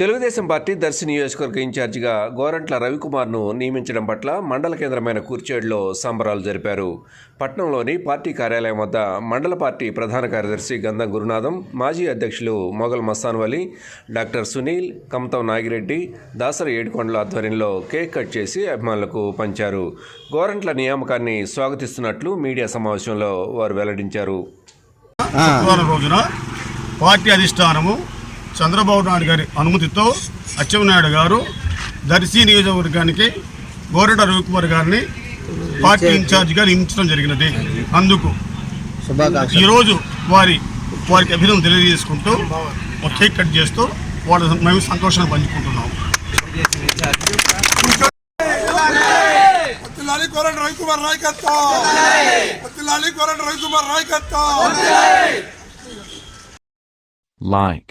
Telugu Desam party Darsi నియోజకవర్గ ఇన్ఛార్జిగా గోరంట్ల రవికుమార్ను నియమించడం పట్ల మండల కేంద్రమైన కూర్చేడులో సంబరాలు జరిపారు. పట్నంలోని పార్టీ కార్యాలయం వద్ద మండల పార్టీ ప్రధాన కార్యదర్శి గంధం గురునాథం మాజీ అధ్యక్షులు మొగల్ మస్తాన్వలి డాక్టర్ సునీల్ కమతం నాగిరెడ్డి దాసరి ఏడుకొండల ఆధ్వర్యంలో కేక్ కట్ చేసి అభిమానులకు పంచారు. గోరంట్ల నియామకాన్ని స్వాగతిస్తున్నట్లు మీడియా సమావేశంలో వారు వెల్లడించారు. రోజున పార్టీ అధిష్టానము చంద్రబాబు నాయుడు గారి అనుమతితో అచ్చెన్నాయుడు గారు దర్శి నియోజకవర్గానికి గోరెట రవికుమార్ గారిని పార్టీ ఇన్ఛార్జిగా నియమించడం జరిగినది. అందుకు ఈరోజు వారి వారికి అభినందన తెలియజేసుకుంటూ ఒక కేక్ కట్ చేస్తూ వాళ్ళ మేము సంతోషాన్ని పంచుకుంటున్నాం పత్తిలాలి కోరన్ రవికుమార్ నాయకత్వం. పత్తిలాలి కోరన్ రవికుమార్ నాయకత్వం. Like,